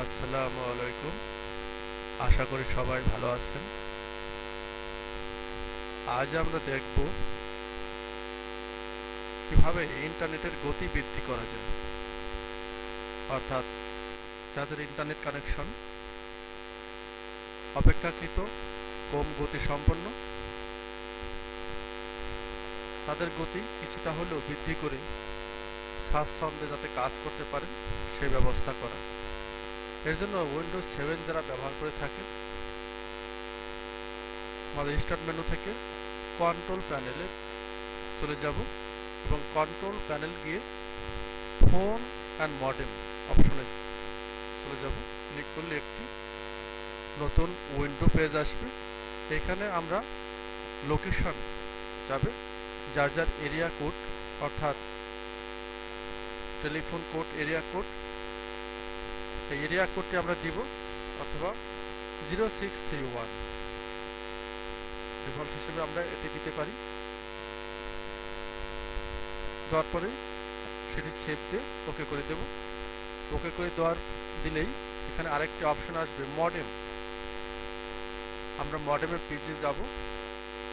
আসসালামু আলাইকুম। আশা করি সবাই ভালো আছেন। আজ আমরা দেখব কীভাবে ইন্টারনেটের গতি বৃদ্ধি করা যায়। অর্থাৎ যাদের ইন্টারনেট কানেকশন অপেক্ষাকৃত কম গতি সম্পন্ন তাদের গতি কিছুটা হলেও বৃদ্ধি করে স্বাচ্ছন্দ্যে যাতে কাজ করতে পারেন, সেই ব্যবস্থা করা। এর জন্য উইন্ডোজ সেভেন যারা ব্যবহার করে থাকে, আমাদের স্টার্ট মেনু থেকে কন্ট্রোল প্যানেলে চলে যাব এবং কন্ট্রোল প্যানেল গিয়ে ফোন অ্যান্ড মডেম অপশনে চলে যাব। ক্লিক করলে একটি নতুন উইন্ডো পেজ আসবে। এখানে আমরা লোকেশন যাবে। যার যার এরিয়া কোড অর্থাৎ টেলিফোন কোড এরিয়া কোড এই এরিয়া কোডটি আমরা দিব অথবা zero six three one default হিসেবে আমরা এটি দিতে পারি। দেওয়ার পরে সেটি সেভ দিয়ে ওকে করে দেব। ওকে করে দেওয়ার দিলেই এখানে আরেকটি অপশন আসবে মডেম আমরা মডেমের পেজে যাব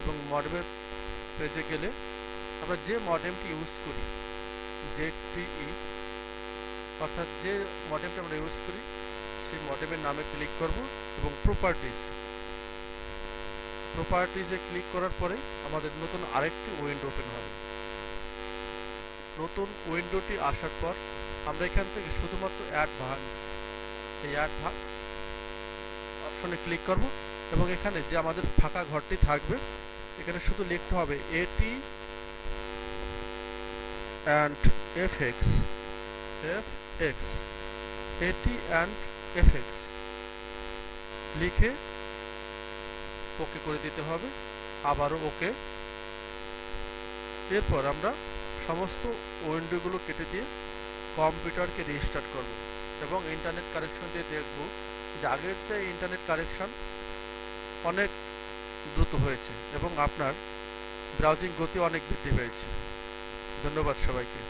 এবং মডেমের পেজে গেলে আমরা যে মডেমটি ইউজ করি জেডপিই অর্থাৎ যে মডেমটা আমরা ইউজ করি, সেই মডেমের নামে ক্লিক করব এবং প্রপার্টিস প্রপার্টিসে ক্লিক করার পরে আমাদের নতুন আরেকটি উইন্ডো ওপেন হবে। নতুন উইন্ডোটি আসার পর আমরা এখান থেকে শুধুমাত্র অ্যাডভান্স এই অ্যাডভান্স অপশনে ক্লিক করব এবং এখানে যে আমাদের ফাঁকা ঘরটি থাকবে এখানে শুধু লিখতে হবে এটি অ্যান্ড এফএক্স এফ এক্স এটি অ্যান্ড এফএক্স লিখে ওকে করে দিতে হবে, আবারও ওকে। এরপর আমরা সমস্ত উইন্ডোগুলো কেটে দিয়ে কম্পিউটারকে রিস্টার্ট করব এবং ইন্টারনেট কানেকশন দিয়ে দেখব যে আগের চেয়ে ইন্টারনেট কানেকশন অনেক দ্রুত হয়েছে এবং আপনার ব্রাউজিং গতি অনেক বৃদ্ধি পেয়েছে। ধন্যবাদ সবাইকে।